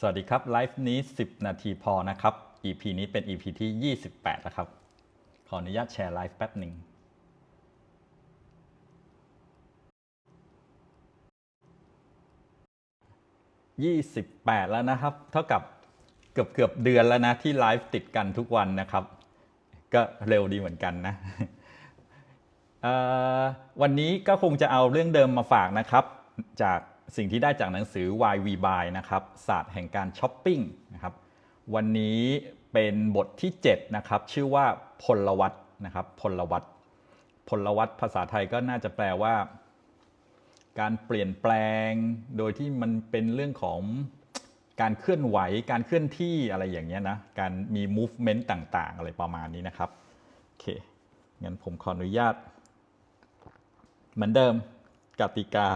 สวัสดีครับ ไลฟ์นี้ 10 นาทีพอนะครับ EP นี้เป็น EP ที่ 28 แล้วครับ ขออนุญาตแชร์ไลฟ์แป๊บหนึ่ง 28 แล้วนะครับ เท่ากับเกือบเกือบเดือนแล้วนะ ที่ไลฟ์ติดกันทุกวันนะครับ ก็เร็วดีเหมือนกันนะ วันนี้ก็คงจะเอาเรื่องเดิมมาฝากนะครับ จาก สิ่งที่ได้จากหนังสือ Why We Buy นะครับศาสตร์แห่งการช้อปปิ้งนะครับวันนี้เป็นบทที่ 7 นะครับ ชื่อว่าพลวัตนะครับพลวัตพลวัตภาษาไทยก็น่าจะแปลว่า การเปลี่ยนแปลง โดยที่มันเป็นเรื่องของการเคลื่อนไหว การเคลื่อนที่อะไรอย่างเงี้ยนะการมี movement ต่างๆ อะไรประมาณนี้นะครับโอเคงั้นผมขออนุญาต เหมือนเดิมกติกา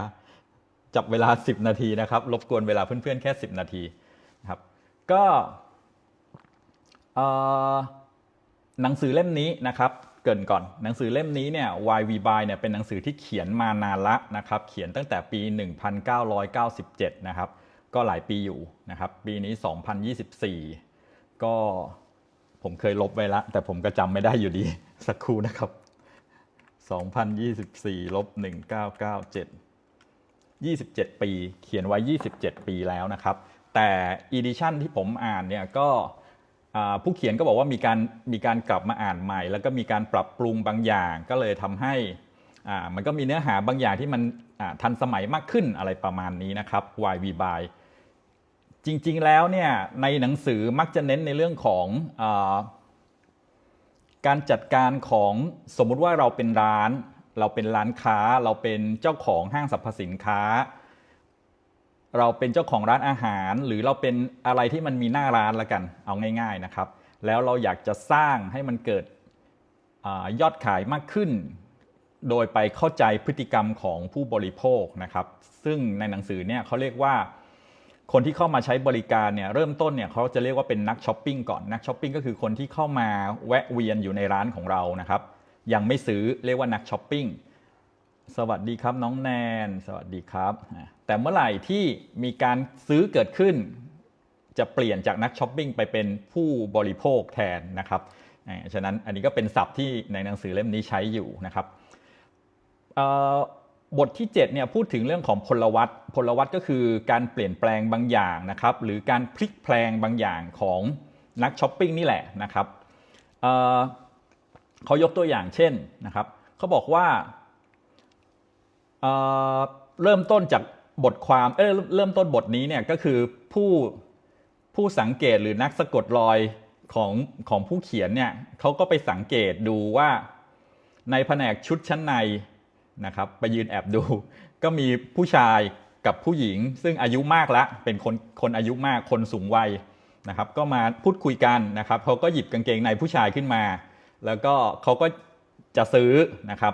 จับเวลา 10 นาทีนะครับรบกวนเวลาเพื่อนๆแค่ 10 นาทีนะครับก็หนังสือเล่มนี้นะครับเกินก่อนหนังสือเล่มนี้เนี่ย Why We Buy เนี่ยเป็นหนังสือที่เขียนมานานละนะครับเขียนตั้งแต่ปี 1997 นะครับก็หลายปีอยู่นะครับปีนี้ 2024 ก็ผมเคยลบไว้ละแต่ผมก็จำไม่ได้อยู่ดีสักครู่นะครับ 2024ลบ1997 27 ปี เขียนไว้ 27 ปีแล้วนะครับ แต่อีดิชันที่ผมอ่านเนี่ยก็ผู้เขียนก็บอกว่ามีการมีการกลับมาอ่านใหม่ แล้วก็มีการปรับปรุงบางอย่างก็เลยทำให้มันก็มีเนื้อหาบางอย่างที่มันทันสมัยมากขึ้นอะไรประมาณนี้นะครับ Why We Buy จริงๆแล้วเนี่ยในหนังสือมักจะเน้นในเรื่องของอการจัดการของสมมุติว่าเราเป็นร้าน เราเป็นร้านค้าเราเป็นเจ้าของห้างสรรพสินค้า เราเป็นเจ้าของร้านอาหาร หรือเราเป็นอะไรที่มันมีหน้าร้านละกัน เอาง่าย ๆนะครับ แล้วเราอยากจะสร้างให้มันเกิดอยอดขายมากขึ้น โดยไปเข้าใจพฤติกรรมของผู้บริโภคนะครับ ซึ่งในหนังสือเนี่ยเขาเรียกว่าคนที่เข้ามาใช้บริการเนี่ยเริ่มต้นเนี่ยเขาจะเรียกว่าเป็นนักช้อปปิ้งก่อนนักช้อปปิ้งก็คือคนที่เข้ามาแวะเวียนอยู่ในร้านของเรานะครับ ยังไม่ซื้อเรียกว่านักช้อปปิ้งสวัสดีครับน้องแนน สวัสดีครับ แต่เมื่อไหร่ที่มีการซื้อเกิดขึ้น จะเปลี่ยนจากนักช้อปปิ้งไปเป็นผู้บริโภคแทนนะครับฉะนั้นอันนี้ก็เป็นศัพท์ที่ในหนังสือเล่มนี้ใช้อยู่นะครับบทที่7เนี่ยพูดถึงเรื่องของพลวัตพลวัตก็คือการเปลี่ยนแปลงบางอย่างนะครับหรือการพลิกแปลงบางอย่างของนักช้อปปิ้งนี่แหละนะครับ เขายกตัวอย่างเช่นนะครับเขาบอกว่าเเริ่มต้นจากบทความเออเริ่มต้นบทนี้เนี่ยก็คือผู้ผู้สังเกตหรือนักสะกดรอยของของผู้เขียนเนี่ยเขาก็ไปสังเกตดูว่าในแผนกชุดชั้นในนะครับไปยืนแอบดู ก็มีผู้ชายกับผู้หญิง ซึ่งอายุมากแล้วเป็นคนคนอายุมากคนสูงวัยนะครับ ก็มาพูดคุยกันนะครับเขาก็หยิบกางเกงในผู้ชายขึ้นมา แล้วก็เขาก็จะซื้อนะครับ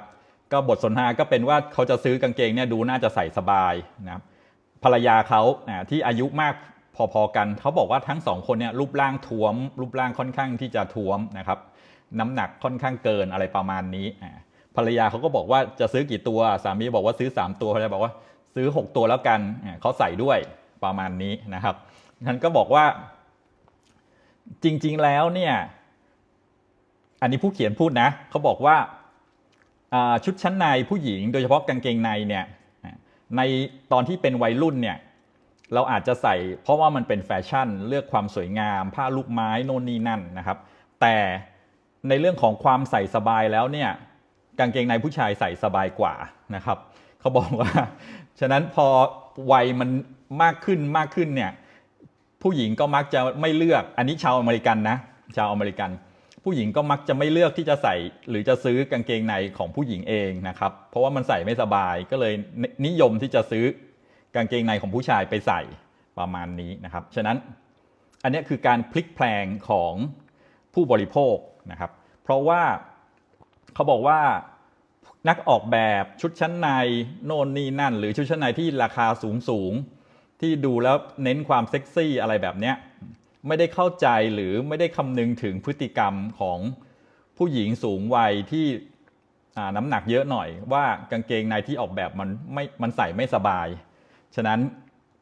ก็บทสนทนาก็เป็นว่าเขาจะซื้อกางเกงเนี่ยดูน่าจะใส่สบายนะครับภรรยาเขาอ่าที่อายุมากพอๆกันเขาบอกว่าทั้งสองคนเนี่ยรูปร่างท้วม รูปร่างค่อนข้างที่จะท้วมนะครับน้ำหนักค่อนข้างเกินอะไรประมาณนี้อ่าภรรยาเขาก็บอกว่าจะซื้อกี่ตัวสามีบอกว่าซื้อ 3 ตัวภรรยาบอกว่าซื้อ 6 ตัวแล้วกันเขาใส่ด้วยประมาณนี้นะครับฉันก็บอกว่าจริงๆแล้วเนี่ย อันนี้ผู้เขียนพูดนะเขาบอกว่าชุดชั้นในผู้หญิง โดยเฉพาะกางเกงในเนี่ยในตอนที่เป็นวัยรุ่นเนี่ยเราอาจจะใส่เพราะว่ามันเป็นแฟชั่นเลือกความสวยงาม ผ้าลูกไม้โน่นนี่นั่นนะครับ แต่ในเรื่องของความใส่สบายแล้วเนี่ยกางเกงในผู้ชายใส่สบายกว่านะครับเขาบอกว่า ฉะนั้นพอวัยมันมากขึ้นมากขึ้นเนี่ยผู้หญิงก็มักจะไม่เลือกอันนี้ชาวอเมริกันนะชาวอเมริกัน ผู้หญิงก็มักจะไม่เลือกที่จะใส่ หรือจะซื้อกางเกงในของผู้หญิงเองนะครับ เพราะว่ามันใส่ไม่สบายก็เลยนิยมที่จะซื้อกางเกงในของผู้ชายไปใส่ประมาณนี้นะครับ ฉะนั้นอันนี้คือการพลิกแพลงของผู้บริโภคนะครับ เพราะว่าเขาบอกว่านักออกแบบชุดชั้นในโน่นนี่นั่น หรือชุดชั้นในที่ราคาสูงสูงๆที่ดูแล้วเน้นความเซ็กซี่อะไรแบบเนี้ย ไม่ได้เข้าใจหรือไม่ได้คำนึงถึงพฤติกรรมของผู้หญิงสูงวัยที่น้ำหนักเยอะหน่อย ว่ากางเกงในที่ออกแบบมันไม่มันใส่ไม่สบาย ฉะนั้น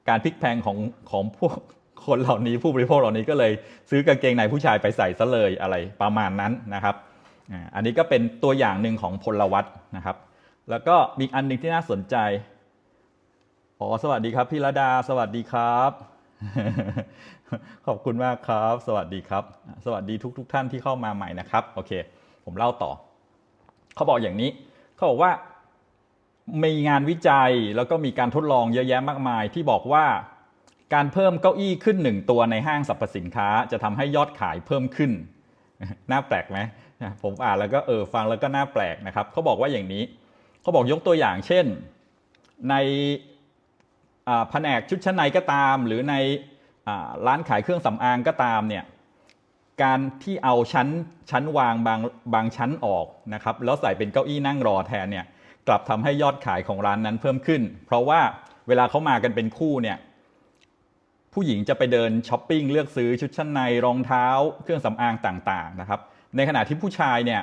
การพลิกแพลงของของพวกคนเหล่านี้ผู้บริโภคเหล่านี้ก็เลยซื้อกางเกงในผู้ชายไปใส่ซะเลยอะไรประมาณนั้นนะครับอันนี้ก็เป็นตัวอย่างหนึ่งของพลวัตนะครับ แล้วก็มีอีกอันหนึ่งที่น่าสนใจอ๋อสวัสดีครับพี่ระดาสวัสดีครับ ขอบคุณมากครับ สวัสดีครับ สวัสดีทุกทท่านที่เข้ามาใหม่นะครับ โอเค ผมเล่าต่อ เขาบอกอย่างนี้ เขาบอกว่า มีงานวิจัยแล้วก็มีการทดลองเยอะแยะมากมาย ที่บอกว่าการเพิ่มเก้าอี้ขึ้นหนึ่งตัวในห้างสรรพสินค้า จะทำให้ยอดขายเพิ่มขึ้น น่าแปลกไหมผมอ่านแล้วก็เออฟังแล้วก็น่าแปลกนะครับ เขาบอกว่าอย่างนี้ เขาบอกยกตัวอย่างเช่น ใน แผนกชุดชั้นในก็ตาม หรือในอร้านขายเครื่องสำอางก็ตามเนี่ยการที่เอาชั้นชั้นวางบางบางชั้นออกนะครับแล้วใส่เป็นเก้าอี้นั่งรอแทนเนี่ยกลับทำให้ยอดขายของร้านนั้นเพิ่มขึ้น เพราะว่าเวลาเขามากันเป็นคู่เนี่ยผู้หญิงจะไปเดินช้อปปิ้งเลือกซื้อชุดชั้นในรองเท้า เครื่องสำอางต่างๆนะครับ ในขณะที่ผู้ชายเนี่ย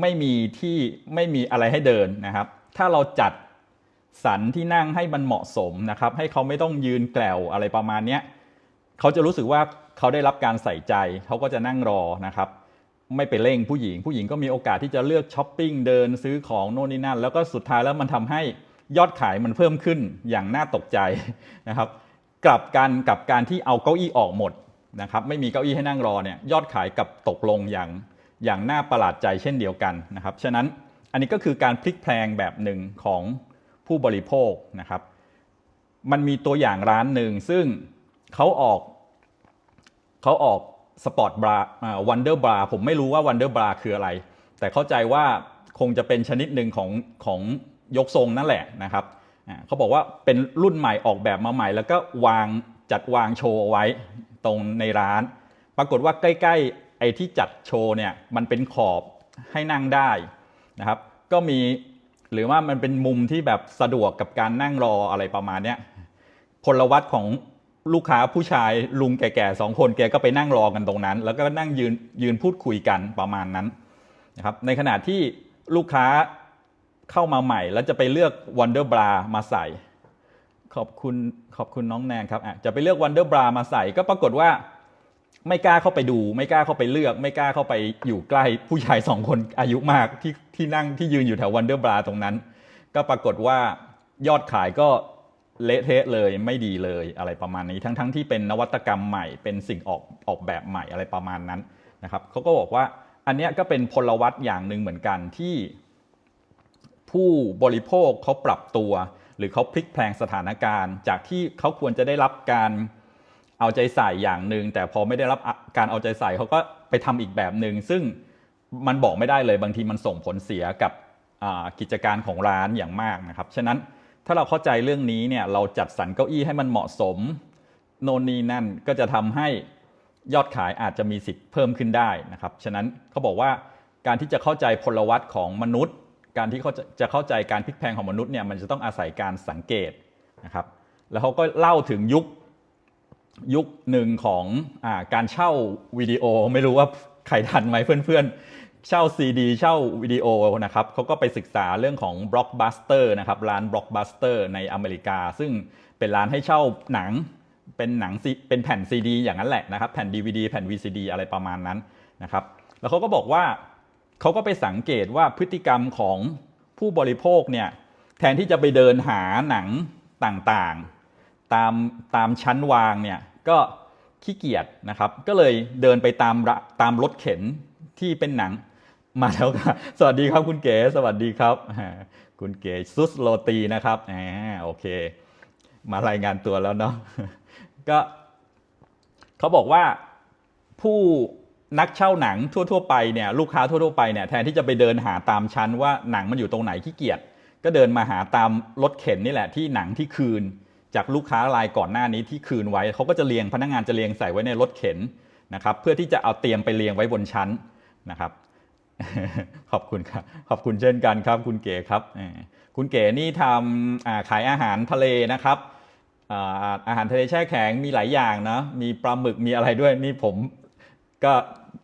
ไม่มีที่ไม่มีอะไรให้เดินนะครับ ถ้าเราจัด สรรที่นั่งให้มันเหมาะสมนะครับ ให้เขาไม่ต้องยืนแกลวอะไรประมาณเนี้ยเขาจะรู้สึกว่าเขาได้รับการใส่ใจเขาก็จะนั่งรอนะครับ ไม่ไปเร่งผู้หญิง ผู้หญิงก็มีโอกาสที่จะเลือกช้อปปิ้งเดินซื้อของโน่นนี่นั่น แล้วก็สุดท้ายแล้วมันทำให้ยอดขายมันเพิ่มขึ้นอย่างน่าตกใจนะครับ กลับกันกับการที่เอาเก้าอี้ออกหมดนะครับไม่มีเก้าอี้ให้นั่งรอเนี่ยยอดขายกับตกลงอย่างอย่างน่าประหลาดใจเช่นเดียวกันนะครับฉะนั้นอันนี้ก็คือการพลิกแพลงแบบหนึ่งของ ผู้บริโภคนะครับ มันมีตัวอย่างร้านหนึ่งซึ่งเขาออกเขาออกสปอร์ตบราวันเดอร์บราผมไม่รู้ว่าวันเดอร์บราคืออะไร แต่เข้าใจว่าคงจะเป็นชนิดหนึ่งของของยกทรงนั่นแหละนะครับเขาบอกว่าเป็นรุ่นใหม่ออกแบบมาใหม่ แล้วก็วางจัดวางโชว์เอาไว้ตรงในร้าน ปรากฏว่าใกล้ๆไอ้ที่จัดโชว์เนี่ยมันเป็นขอบให้นั่งได้นะครับ ก็มี หรือว่ามันเป็นมุมที่แบบสะดวกกับการนั่งรออะไรประมาณเนี้ยพลวัตของลูกค้าผู้ชายลุงแก่ๆสองคนแกก็ไปนั่งรอกันตรงนั้น แล้วก็นั่งยืนยืนพูดคุยกันประมาณนั้นนะครับในขณะที่ลูกค้าเข้ามาใหม่ แล้วจะไปเลือก Wonder Bra มาใส่ ขอบคุณขอบคุณน้องแนนครับอะจะไปเลือก Wonder Bra มาใส่ก็ปรากฏว่า ไม่กล้าเข้าไปดู ไม่กล้าเข้าไปเลือก ไม่กล้าเข้าไปอยู่ใกล้ผู้ชายสองคนอายุมากที่ที่นั่งที่ยืนอยู่แถว Wonder Bra ตรงนั้น ก็ปรากฏว่ายอดขายก็เละเทะเลยไม่ดีเลยอะไรประมาณนี้ ทั้งๆทที่เป็นนวัตกรรมใหม่เป็นสิ่งออกออกแบบใหม่อะไรประมาณนั้นนะครับเขาก็บอกว่าอันนี้ก็เป็นพลวัตอย่างหนึ่งเหมือนกันที่ ผู้บริโภคเขาปรับตัว หรือเขาพลิกแพลงสถานการณ์ จากที่เขาควรจะได้รับการ เอาใจใส่อย่างหนึ่งแต่พอไม่ได้รับการเอาใจใส่เขาก็ไปทำอีกแบบหนึ่งซึ่งมันบอกไม่ได้เลยบางทีมันส่งผลเสียกับกิจการของร้านอย่างมากนะครับฉะนั้นถ้าเราเข้าใจเรื่องนี้เนี่ยเราจัดสรรเก้าอี้ให้มันเหมาะสม โน่นนี่นั่นก็จะทำให้ยอดขายอาจจะมีสิทธิ์เพิ่มขึ้นได้นะครับฉะนั้นเขาบอกว่าการที่จะเข้าใจพลวัตของมนุษย์ การที่เขาจะเข้าใจการพลิกแพงของมนุษย์เนี่ยมันจะต้องอาศัยการสังเกตนะครับแล้วเขาก็เล่าถึงยุค ยุคหนึ่งของอการเช่าวิดีโอ ไม่รู้ว่าใครทันไหมเพื่อนๆ เช่าซีดีเช่าวิดีโอนะครับเขาก็ไปศึกษาเรื่องของ Blockbuster นะครับร้าน Blockbuster ในอเมริกา ซึ่งเป็นร้านให้เช่าหนังเป็นหนังเป็นแผ่นซีดีอย่างนั้นแหละนะครับแผ่น DVD แผ่น VCD อะไรประมาณนั้นนะครับแล้วเขาก็บอกว่าเขาก็ไปสังเกตว่าพฤติกรรมของผู้บริโภคเนี่ยแทนที่จะไปเดินหาหนังต่าง ตามตามชั้นวางเนี่ยก็ขี้เกียจนะครับ ก็เลยเดินไปตามระตามรถเข็นที่เป็นหนังมาแล้วครับสวัสดีครับคุณเก๋สวัสดีครับ คุณเก๋ซุสโรตีนะครับอ่าโอเค มารายงานตัวแล้วเนาะก็เขาบอกว่าผู้นักเช่าหนังทั่ว ๆ ไปเนี่ยลูกค้าทั่วๆไปเนี่ยแทนที่จะไปเดินหาตามชั้นว่าหนังมันอยู่ตรงไหนขี้เกียจก็เดินมาหาตามรถเข็นนี่แหละที่หนังที่คืน จากลูกค้ารายก่อนหน้านี้ที่คืนไว้เขาก็จะเรียงพนักงานจะเรียงใส่ไว้ในรถเข็นนะครับ เพื่อที่จะเอาเตรียมไปเรียงไว้บนชั้นนะครับ ขอบคุณครับขอบคุณเช่นกันครับ คุณเก๋ครับคุณเก๋นี่ทำขายอาหารทะเลนะครับอาอาหารทะเลแช่แข็งมีหลายอย่างนะมีปลาหมึกมีอะไรด้วยนี่ผมก็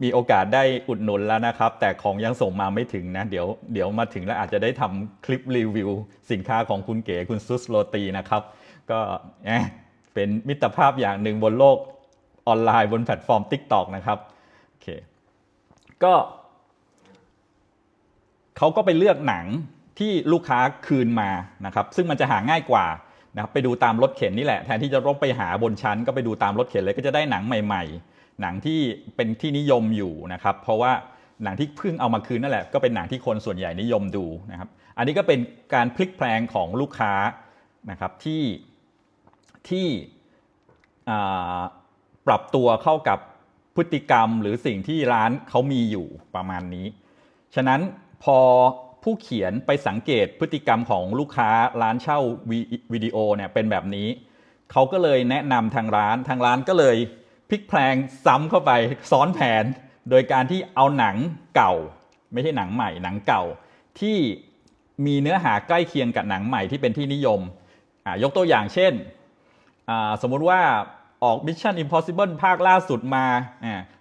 มีโอกาสได้อุดหนุนแล้วนะครับ แต่ของยังส่งมาไม่ถึงนะ เดี๋ยวเดี๋ยวมาถึงแล้วอาจจะได้ทำคลิปรีวิว สินค้าของคุณเก๋คุณซุสโรตีนะครับ ก็เอ๊ะเป็นมิตรภาพอย่างหนึ่งบนโลกออนไลน์บนแพลตฟอร์ม TikTok นะครับโอเคก็เขาก็ไปเลือกหนังที่ลูกค้าคืนมานะครับ ซึ่งมันจะหาง่ายกว่านะครับไปดูตามรถเข็นนี่แหละแทนที่จะต้องไปหาบนชั้น ก็ไปดูตามรถเข็นเลยก็จะได้หนังใหม่ ๆ หนังที่เป็นที่นิยมอยู่นะครับ เพราะว่าหนังที่เพิ่งเอามาคืนนั่นแหละก็เป็นหนังที่คนส่วนใหญ่นิยมดูนะครับ อันนี้ก็เป็นการพลิกแพลงของลูกค้านะครับที่ ที่ปรับตัวเข้ากับพฤติกรรมหรือสิ่งที่ร้านเขามีอยู่ประมาณนี้ ฉะนั้นพอผู้เขียนไปสังเกตพฤติกรรมของลูกค้าร้านเช่าวิวิดีโอเนี่ยเป็นแบบนี้ เขาก็เลยแนะนำทางร้าน ทางร้านก็เลยพลิกแพลงซ้ำเข้าไปซ้อนแผน โดยการที่เอาหนังเก่า ไม่ใช่หนังใหม่หนังเก่า ที่มีเนื้อหาใกล้เคียงกับหนังใหม่ที่เป็นที่นิยมยกตัวอย่างเช่น สมมุติว่าออก Mission Impossible ภาคล่าสุดมา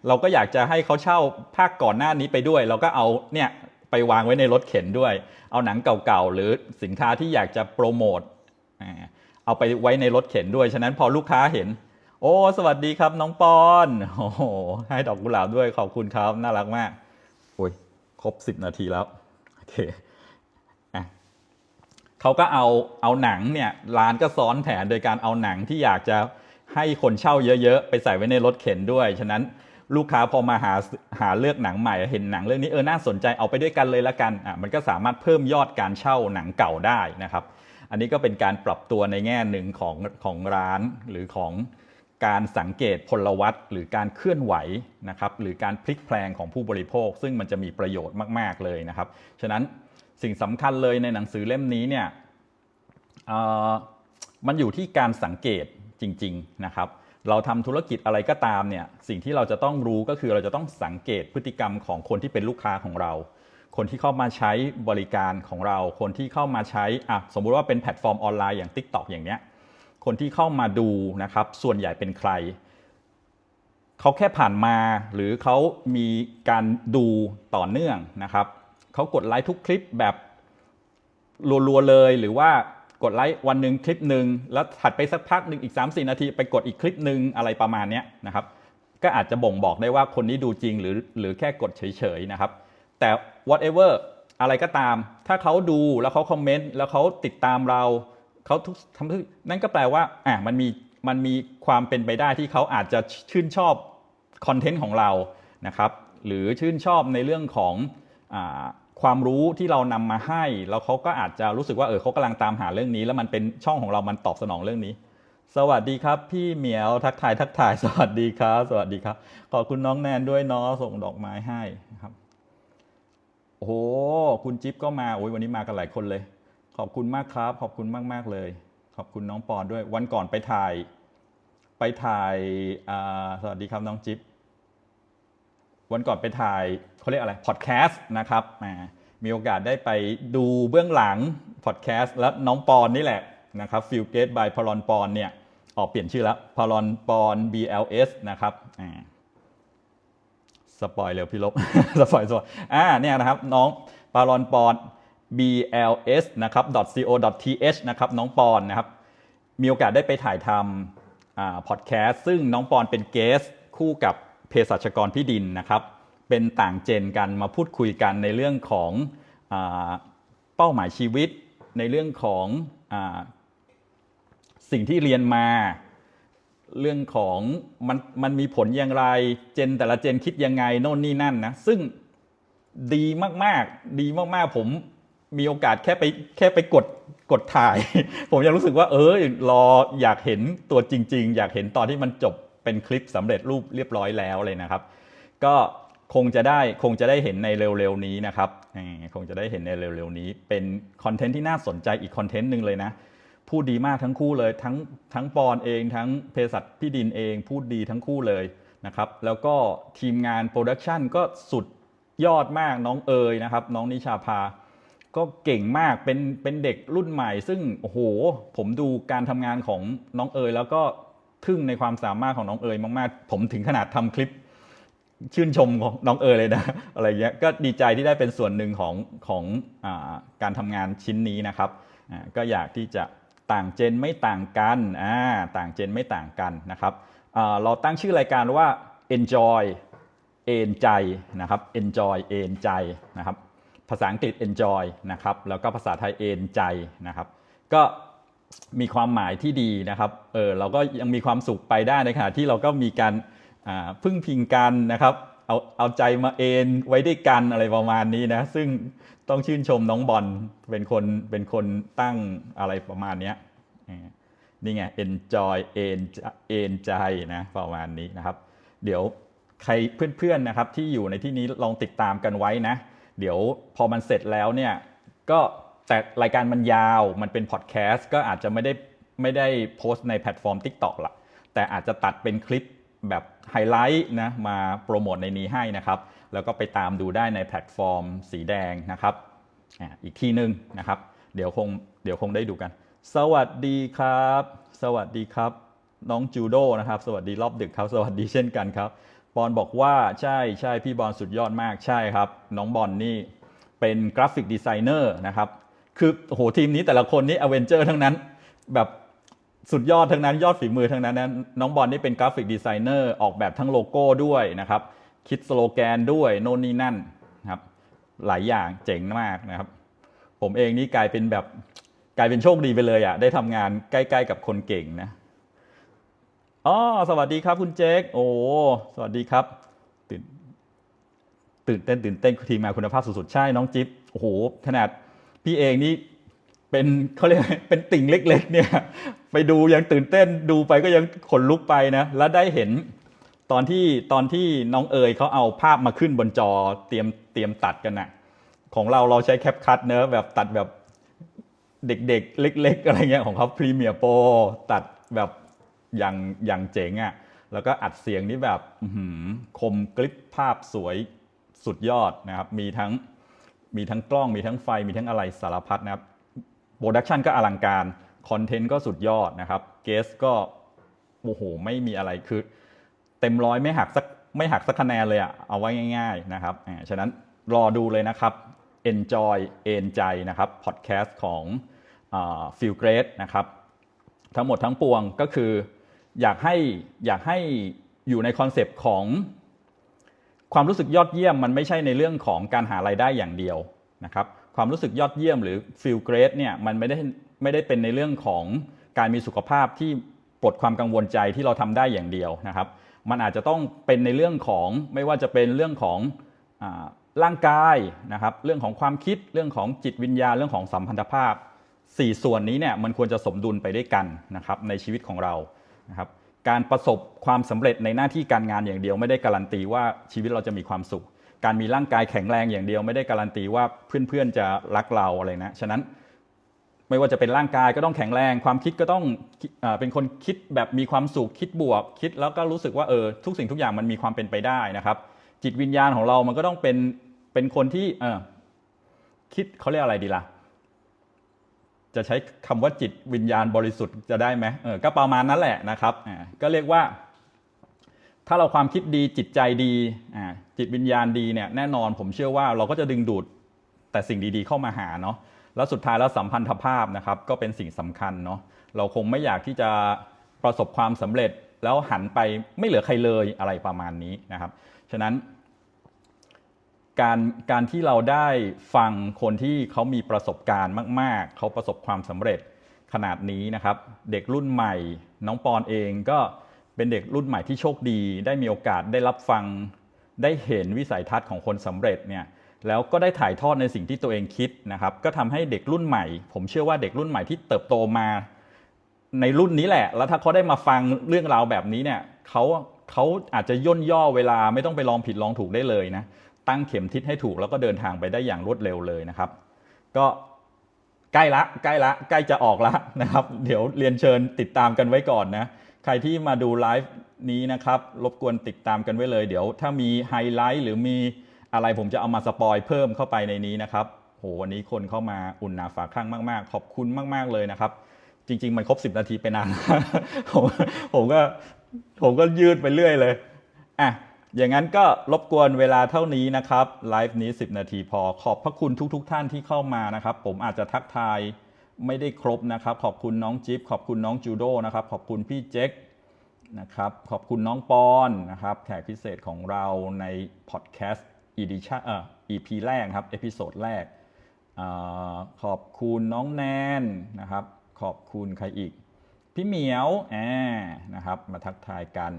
เราก็อยากจะให้เขาเช่าภาคก่อนหน้านี้ไปด้วย เราก็เอาเนี่ยไปวางไว้ในรถเข็นด้วย เอาหนังเก่าๆ หรือสินค้าที่อยากจะโปรโมทเอาไปไว้ในรถเข็นด้วย ฉะนั้นพอลูกค้าเห็น โอ้ สวัสดีครับน้องปอนโอ้โหให้ดอกกุหลาบด้วยขอบคุณครับ น่ารักมากโอ้ยครบ 10 นาทีแล้ว โอเค เขาก็เอาเอาหนังเนี่ยร้านก็ซ้อนแผนโดยการเอาหนังที่อยากจะให้คนเช่าเยอะๆ ไปใส่ไว้ในรถเข็นด้วย ฉะนั้นลูกค้าพอมาหาหาเลือกหนังใหม่เห็นหนังเรื่องนี้เออน่าสนใจเอาไปด้วยกันเลยละกันอะมันก็สามารถเพิ่มยอดการเช่าหนังเก่าได้นะครับ อันนี้ก็เป็นการปรับตัวในแง่หนึ่งของของร้านหรือของ การสังเกตพลวัตหรือการเคลื่อนไหวนะครับหรือการพลิกแพลงของผู้บริโภค ซึ่งมันจะมีประโยชน์มาก ๆ เลยนะครับ ฉะนั้นสิ่งสำคัญเลยในหนังสือเล่มนี้เนี่ยมันอยู่ที่การสังเกตจริง ๆ นะครับเราทำธุรกิจอะไรก็ตามเนี่ยสิ่งที่เราจะต้องรู้ก็คือเราจะต้องสังเกตพฤติกรรมของคนที่เป็นลูกค้าของเรา คนที่เข้ามาใช้บริการของเรา คนที่เข้ามาใช้อะสมมุติว่าเป็นแพลตฟอร์มออนไลน์อย่าง TikTok อย่างเนี้ย คนที่เข้ามาดูนะครับ ส่วนใหญ่เป็นใคร เขาแค่ผ่านมาหรือเขามีการดูต่อเนื่องนะครับ เขากดไลค์ทุกคลิปแบบรัวๆเลยหรือว่ากดไลค์วันหนึ่งคลิปหนึ่งแล้วถัดไปสักพักหนึ่งอีก 3 4 นาที ไปกดอีกคลิปหนึ่งอะไรประมาณนี้นะครับ ก็อาจจะบ่งบอกได้ว่าคนนี้ดูจริงหรือหรือแค่กดเฉยๆนะครับ แต่ whatever อะไรก็ตาม ถ้าเขาดูแล้วเขาคอมเมนต์แล้วเขาติดตามเรา เขาทุกทำทุกนั่นก็แปลว่าอะมันมีมันมีความเป็นไปได้ที่เขาอาจจะชื่นชอบคอนเทนต์ของเรานะครับ หรือชื่นชอบในเรื่องของอความรู้ที่เรานำมาให้ แล้วเขาก็อาจจะรู้สึกว่าเออเขากำลังตามหาเรื่องนี้ แล้วมันเป็นช่องของเรามันตอบสนองเรื่องนี้ สวัสดีครับ พี่เหมียวทักทายทักทาย สวัสดีครับ สวัสดีครับ ขอบคุณน้องแนนด้วยเนาะส่งดอกไม้ให้นะครับโอ้โหคุณจิ๊บก็มาโอ้ยวันนี้มากันหลายคนเลย ขอบคุณมากครับ ขอบคุณมากมาก ๆ เลย ขอบคุณน้องปอนด้วย วันก่อนไปถ่าย ไปถ่ายสวัสดีครับน้องจิ๊บ วันก่อนไปถ่ายเขาเรียกอะไร พอดแคสต์นะครับ มีโอกาสได้ไปดูเบื้องหลังพอดแคสต์แล้วน้องปอนนี่แหละนะครับฟิลเกตบายพลอนปอนเนี่ยออกเปลี่ยนชื่อแล้วพลอนปอน BLS นะครับสปอยเร็วพี่ลบ สปอยสปอยอ่าเนี่ยนะครับ น้องปารอนปอน bls นะครับ co th นะครับน้องปอนนะครับมีโอกาสได้ไปถ่ายทำอ่าพอดแคสต์ซึ่งน้องปอนเป็นเกสคู่กับเภสัชกรพี่ดินนะครับ เป็นต่างเจนกันมาพูดคุยกันในเรื่องของอาเป้าหมายชีวิต ในเรื่องของอาสิ่งที่เรียนมา เรื่องของมันมันมีผลอย่างไร เจนแต่ละเจนคิดยังไงโน่นนี่นั่นนะ ซึ่งดีมาก ๆ ดีมาก ๆ ผม มีโอกาสแค่ไปแค่ไปกดกดถ่าย ผมยังรู้สึกว่า เออรออยากเห็นตัวจริง ๆ อยากเห็นตอนที่มันจบเป็นคลิปสำเร็จรูปเรียบร้อยแล้วเลยนะครับ ก็คงจะได้คงจะได้เห็นในเร็วๆนี้นะครับคงจะได้เห็นในเร็วๆนี้ เป็นคอนเทนต์ที่น่าสนใจอีกคอนเทนต์หนึ่งเลยนะพูดดีมากทั้งคู่เลยทั้งทั้งปอนเองทั้งเภสัชพี่ดินเองพูดดีทั้งคู่เลยนะครับแล้วก็ทีมงานโปรดักชันก็สุดยอดมากน้องเอ๋ยนะครับน้องนิชาภา ก็เก่งมากเป็นเป็นเด็กรุ่นใหม่ ซึ่งโอ้โห ผมดูการทำงานของน้องเอ๋ยแล้วก็ทึ่งในความสามารถของน้องเอ๋ยมากๆ ผมถึงขนาดทำคลิปชื่นชมของน้องเอ๋ยเลยนะ อะไรเงี้ยก็ดีใจที่ได้เป็นส่วนหนึ่งของของอาการทำงานชิ้นนี้นะครับก็อยากที่จะต่างเจนไม่ต่างกันอ่าต่างเจนไม่ต่างกันนะครับเราตั้งชื่อรายการว่า enjoy เอนใจนะครับ enjoy เอนใจนะครับ ภาษาอังกฤษ enjoy นะครับแล้วก็ภาษาไทยเอนใจนะครับก็มีความหมายที่ดีนะครับเออเราก็ยังมีความสุขไปได้ในขณะที่เราก็มีการพึ่งพิงกันนะครับเอาเอาใจมาเอนไว้ด้วยกันอะไรประมาณนี้นะซึ่งต้องชื่นชมน้องบอลเป็นคนเป็นคนตั้งอะไรประมาณนี้นี่ไง enjoy เอนเอนใจนะประมาณนี้นะครับ เดี๋ยวใครเพื่อนๆนะครับที่อยู่ในที่นี้ลองติดตามกันไว้นะ เดี๋ยวพอมันเสร็จแล้วเนี่ยก็แต่รายการมันยาวมันเป็นพอดแคสต์ก็อาจจะไม่ได้ไม่ได้โพสต์ในแพลตฟอร์ม TikTok ละแต่อาจจะตัดเป็นคลิปแบบไฮไลท์นะมาโปรโมทในนี้ให้นะครับ แล้วก็ไปตามดูได้ในแพลตฟอร์มสีแดงนะครับอีกที่หนึ่งนะครับ เดี๋ยวคงเดี๋ยวคงได้ดูกัน สวัสดีครับ สวัสดีครับ น้องจูโดนะครับ สวัสดีรอบดึกครับ สวัสดีเช่นกันครับ บอลบอกว่าใช่ใช่พี่บอลสุดยอดมากใช่ครับ น้องบอลนี่เป็นกราฟิกดีไซเนอร์นะครับคือโหทีมนี้แต่ละคนนี่อเวนเจอร์ทั้งนั้น แบบสุดยอดทั้งนั้นยอดฝีมือทั้งนั้นนะน้องบอลนี่เป็นกราฟิกดีไซเนอร์ออกแบบทั้งโลโก้ด้วยนะครับ คิดสโลแกนด้วยโน่นนี่นั่นครับ หลายอย่างเจ๋งมากนะครับ ผมเองนี่กลายเป็นแบบกลายเป็นโชคดีไปเลยอะ่ะได้ทำงานใกล้ ๆ กับคนเก่งนะ อ๋อสวัสดีครับคุณเจคโอ้สวัสดีครับ ตื่นตื่นเต้นตื่นเต้นทีมงานคุณภาพสุดๆใช่น้องจิ๊บโอ้โหขนาดพี่เองนี่เป็นเขาเรียกเป็นติ่งเล็ก ๆ เนี่ย ไปดูยังตื่นเต้นดูไปก็ยังขนลุกไปนะ แล้วได้เห็นตอนที่ตอนที่น้องเอ๋ยเขาเอาภาพมาขึ้นบนจอเตรียมเตรียมตัดกันนะของเราเราใช้แคปคัตเนอะแบบตัดแบบเด็กๆ เล็ก ๆ อะไรเงี้ยของเขาพรีเมียร์โปรตัดแบบ อย่างอย่างเจ๋งอะ่ะแล้วก็อัดเสียงนี่แบบคมกริบภาพสวยสุดยอดนะครับ มีทั้งมีทั้งกล้องมีทั้งไฟมีทั้งอะไรสารพัดนะครับโปรดักชันก็อลังการคอนเทนต์ก็สุดยอดนะครับเกสก็โอ้โหไม่มีอะไรคือเต็มร้อยไม่หักสักไม่หักสักคะแนนเลยอะเอาไว้ง่าย ๆนะครับอ่าฉะนั้นรอดูเลยนะครับ enjoy เอนใจนะครับพอดแคสต์ของฟิลเกรดนะครับ ทั้งหมดทั้งปวงก็คือ อยากให้อยากให้อยู่ในคอนเซปต์ของความรู้สึกยอดเยี่ยมมันไม่ใช่ในเรื่องของการหารายได้อย่างเดียวนะครับความรู้สึกยอดเยี่ยมหรือ feel great เนี่ยมันไม่ได้ไม่ได้เป็นในเรื่องของการมีสุขภาพที่ปลดความกังวลใจที่เราทำได้อย่างเดียวนะครับ มันอาจจะต้องเป็นในเรื่องของไม่ว่าจะเป็นเรื่องของอร่างกายนะครับ เรื่องของความคิดเรื่องของจิตวิญญาณเรื่องของสัมพันธภาพ 4 ส่วนนี้เนี่ยมันควรจะสมดุลไปด้วยกันนะครับในชีวิตของเรา นะครับการประสบความสำเร็จในหน้าที่การงานอย่างเดียวไม่ได้การันตีว่าชีวิตเราจะมีความสุข การมีร่างกายแข็งแรงอย่างเดียว ไม่ได้การันตีว่าเพื่อนๆจะรักเราอะไรนะฉะนั้นไม่ว่าจะเป็นร่างกายก็ต้องแข็งแรง ความคิดก็ต้องเอเป็นคนคิดแบบมีความสุขคิดบวก คิดแล้วก็รู้สึกว่าเออทุกสิ่งทุกอย่างมันมีความเป็นไปได้นะครับ จิตวิญญาณของเรามันก็ต้องเป็นเป็นคนที่เออคิดเขาเรียกอะไรดีล่ะ จะใช้คำว่าจิตวิญญาณบริสุทธิ์จะได้ไหมเออก็ประมาณนั้นแหละนะครับอ่าก็เรียกว่า ถ้าเราความคิดดีจิตใจดีอ่าจิตวิญญาณดีเนี่ยแน่นอนผมเชื่อว่าเราก็จะดึงดูดแต่สิ่งดีๆเข้ามาหาเนาะแล้วสุดท้ายแล้วสัมพันธภาพนะครับก็เป็นสิ่งสำคัญเนาะเราคงไม่อยากที่จะประสบความสำเร็จแล้วหันไปไม่เหลือใครเลยอะไรประมาณนี้นะครับ ฉะนั้น การการที่เราได้ฟังคนที่เขามีประสบการณ์มาก ๆ เขาประสบความสำเร็จขนาดนี้นะครับ เด็กรุ่นใหม่ น้องปอนเองก็เป็นเด็กรุ่นใหม่ที่โชคดี ได้มีโอกาสได้รับฟัง ได้เห็นวิสัยทัศน์ของคนสำเร็จเนี่ยแล้วก็ได้ถ่ายทอดในสิ่งที่ตัวเองคิดนะครับ ก็ทำให้เด็กรุ่นใหม่ ผมเชื่อว่าเด็กรุ่นใหม่ที่เติบโตมาในรุ่นนี้แหละ แล้วถ้าเขาได้มาฟังเรื่องราวแบบนี้เนี่ยเขาเขาอาจจะย่นย่อเวลาไม่ต้องไปลองผิดลองถูกได้เลยนะ ตั้งเข็มทิศให้ถูกแล้วก็เดินทางไปได้อย่างรวดเร็วเลยนะครับ ก็ใกล้ละใกล้ละใกล้จะออกละนะครับ เดี๋ยวเรียนเชิญติดตามกันไว้ก่อนนะ ใครที่มาดูไลฟ์นี้นะครับรบกวนติดตามกันไว้เลย เดี๋ยวถ้ามีไฮไลท์หรือมีอะไรผมจะเอามาสปอยเพิ่มเข้าไปในนี้นะครับโหวันนี้คนเข้ามาอุ่นหนาฝาข้างมาก ๆ ขอบคุณมาก ๆเลยนะครับ จริง ๆ มันครบ 10 นาทีไปนานผมผมก็ผมก็ยืดไปเรื่อยเลยอะ อย่างนั้นก็รบกวนเวลาเท่านี้นะครับไลฟ์นี้ 10 นาทีพอขอบพระคุณทุกๆท่านที่เข้ามานะครับ ผมอาจจะทักทายไม่ได้ครบนะครับ ขอบคุณน้องจิ๊บขอบคุณน้องจูโดนะครับ ขอบคุณพี่เจ๊กนะครับ ขอบคุณน้องปอนนะครับ แขกพิเศษของเราในพอดแคสต์ edition เอ่อ EP แรกครับเอพิโซดแรกอขอบคุณน้องแนนนะครับ ขอบคุณใครอีก พี่เหมียวแอนะครับ มาทักทายกัน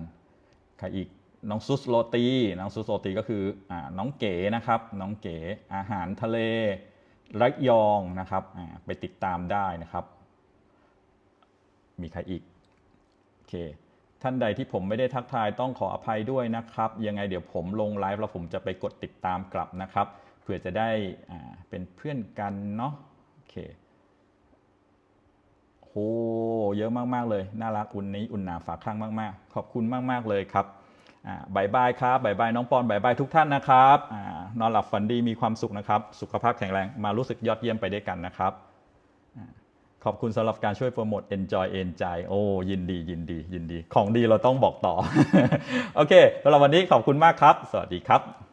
ใครอีก น้องซุสโรตี น้องซุสโรตีก็คืออน้องเก๋นะครับ น้องเก๋อาหารทะเลระยองนะครับไปติดตามได้นะครับ มีใครอีกโอเคท่านใดที่ผมไม่ได้ทักทายต้องขออภัยด้วยนะครับ ยังไงเดี๋ยวผมลงไลฟ์แล้วผมจะไปกดติดตามกลับนะครับ เพื่อจะได้เป็นเพื่อนกันเนาะโอเคโหเยอะมาก ๆ เลย น่ารักอุ่นนี้อุ่นหนาฝากข้างมาก ๆ ขอบคุณมาก ๆ เลยครับ บายบายครับบายบายน้องปอนบายบายทุกท่านนะครับอนอนหลับฝันดีมีความสุขนะครับ สุขภาพแข็งแรงมารู้สึกยอดเยี่ยมไปด้วยกันนะครับอขอบคุณสำหรับการช่วยโปรโมท Enjoy Enjoy โอ้ยินดียินดียินดี ของดีเราต้องบอกต่อ โอเคสำหรับวันนี้ขอบคุณมากครับ สวัสดีครับ